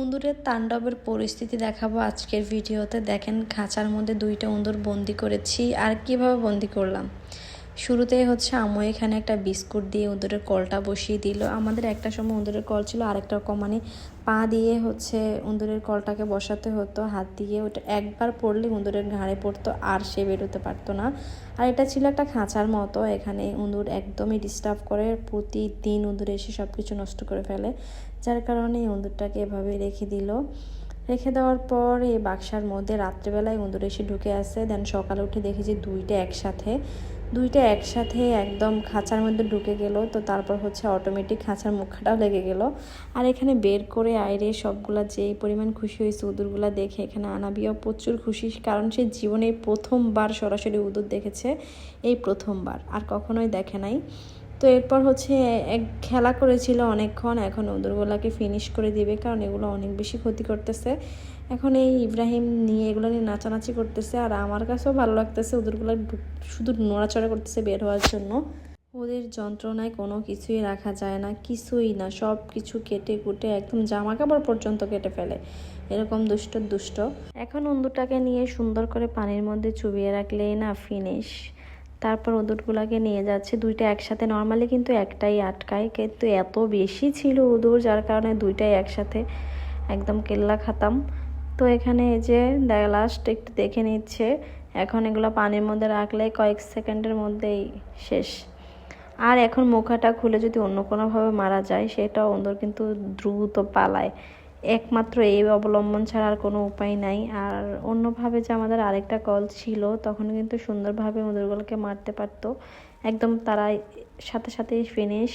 উন্দুরের তাণ্ডবের পরিস্থিতি দেখাবো আজকের ভিডিওতে। দেখেন খাঁচার মধ্যে দুইটা উন্দুর বন্দি করেছি, আর কীভাবে বন্দি করলাম? শুরুতেই হচ্ছে আম্মু এখানে একটা বিস্কুট দিয়ে উন্দুরের কলটা বসিয়ে দিল। আমাদের একটা সময় উন্দুরের কল ছিল আরেকটা কমানে পা দিয়ে হচ্ছে উন্দুরের কলটাকে বসাতে হতো, হাত দিয়ে ওটা একবার পড়লে উন্দুরের ঘাড়ে পড়তো, আর সে বেরোতে পারতো না। আর এটা ছিল একটা খাঁচার মতো, এখানে উন্দুর একদমই ডিস্টার্ব করে, প্রতিদিন উন্দুর এসে সব কিছু নষ্ট করে ফেলে। যার কারণে এই উন্দুরটাকে এভাবে রেখে দিল। রেখে দেওয়ার পর এই বাক্সার মধ্যে রাত্রেবেলায় উন্দুর এসে ঢুকে আসে দেন সকালে উঠে দেখেছি দুইটা একসাথে। দুইটা একসাথে একদম খাঁচার মধ্যে ঢুকে গেল, তো তারপর হচ্ছে অটোমেটিক খাঁচার মুখাটাও লেগে গেল। আর এখানে বের করে আইরে সবগুলা যে পরিমাণ খুশি হয়েছে উদুরগুলা দেখে এখানে আনাবিও প্রচুর খুশি, কারণ সে জীবনে প্রথমবার সরাসরি উদুর দেখেছে, এই প্রথমবার, আর কখনোই দেখে নাই। তো এরপর হচ্ছে এক খেলা করেছিল অনেকক্ষণ, এখন উদুরগুলাকে ফিনিশ করে দিবে কারণ এগুলো অনেক বেশি ক্ষতি করতেছে। এখন এই ইব্রাহিম নিয়ে এগুলো নিয়ে নাচানাচি করতেছে আর আমার কাছেও ভালো লাগতেছে ওদেরগুলো শুধু নড়াচড়া করতেছে বের হওয়ার জন্য। ওদের যন্ত্রণায় কোনো কিছুই রাখা যায় না, কিছুই না সব কিছু কেটে কুটে একদম জামা কাপড় পর্যন্ত কেটে ফেলে। এরকম দুষ্ট দুষ্ট। এখন অন্দুটাকে নিয়ে সুন্দর করে পানির মধ্যে চুবিয়ে রাখলেই না ফিনিশ তারপর উদুরগুলাকে নিয়ে যাচ্ছে। দুইটা একসাথে নর্মালি কিন্তু একটাই আটকায়। কিন্তু এত বেশি ছিল উদুর যার কারণে দুইটাই একসাথে একদম কেল্লা খাতাম। তো এখানে এই যে লাস্ট একটু দেখে নিচ্ছে। এখন এগুলো পানির মধ্যে রাখলে কয়েক সেকেন্ডের মধ্যেই শেষ। আর এখন মুখাটা খুলে যদি অন্য কোনোভাবে মারা যায়, সেটা অন্দর কিন্তু দ্রুত পালায়। একমাত্র এই অবলম্বন ছাড়া আর কোনো উপায় নাই। আর অন্যভাবে যে আমাদের আরেকটা কল ছিল, তখন কিন্তু সুন্দরভাবে ওদেরগুলোকে মারতে পারতো। একদম তারা সাথে সাথে ফিনিশ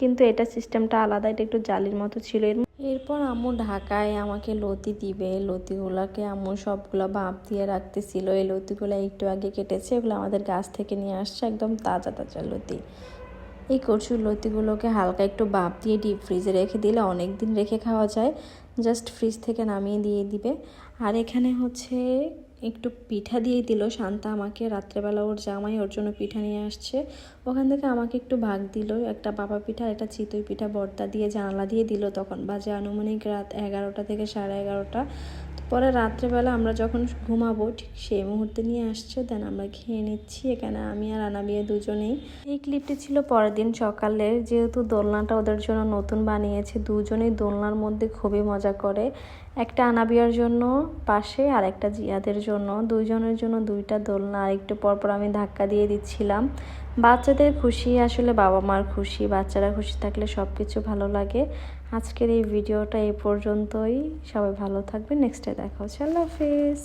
কিন্তু এটা সিস্টেমটা আলাদা, এটা একটু জালির মতো ছিল। এরপর আম্মু ঢাকায় আমাকে লতি দিবে। লতিগুলাকে আম্মু সবগুলো বাপ দিয়ে রাখতেছিল। এই লতিগুলো একটু আগে কেটেছে, এগুলো আমাদের গাছ থেকে নিয়ে আসছে, একদম তাজা তাজা লতি। এই কচুর লতিগুলোকে হালকা একটু বাপ দিয়ে ডিপ ফ্রিজে রেখে দিলে অনেক দিন রেখে খাওয়া যায়। জাস্ট ফ্রিজ থেকে নামিয়ে দিয়ে দিবে। আর এখানে হচ্ছে একটু পিঠা দিয়ে দিল শান্তা আমাকে। রাত্রেবেলা ওর জামাই ওর জন্য পিঠা নিয়ে আসছে। ওখান থেকে আমাকে একটু ভাগ দিল। একটা বাবা পিঠা, একটা চিতই পিঠা, বর্দা দিয়ে জানালা দিয়ে দিল। তখন বাজে আনুমানিক রাত এগারোটা থেকে সাড়ে এগারোটা। পরে রাত্রেবেলা আমরা যখন ঘুমাবো, ঠিক সেই মুহূর্তে নিয়ে আসছে দেন আমরা খেয়ে নিচ্ছি। এখানে আমি আর আনাবিয়া দুজনেই। এই ক্লিপটি ছিল পরের দিন সকালে যেহেতু দোলনাটা ওদের জন্য নতুন বানিয়েছে, দুজনেই দোলনার মধ্যে খুবই মজা করে। একটা আনাবিয়ার জন্য পাশে আর একটা জিয়াদের জন্য। দুইজনের জন্য দুইটা দোলনা। আর একটু পরপর আমি ধাক্কা দিয়ে দিচ্ছিলাম। বাচ্চাদের খুশি, আসলে বাবা মার খুশি। বাচ্চারা খুশি থাকলে সব কিছু ভালো লাগে। আজকের এই ভিডিওটা এ পর্যন্তই। সবাই ভালো থাকবে নেক্সটে দেখা হচ্ছে। আল্লাহ হাফিজ।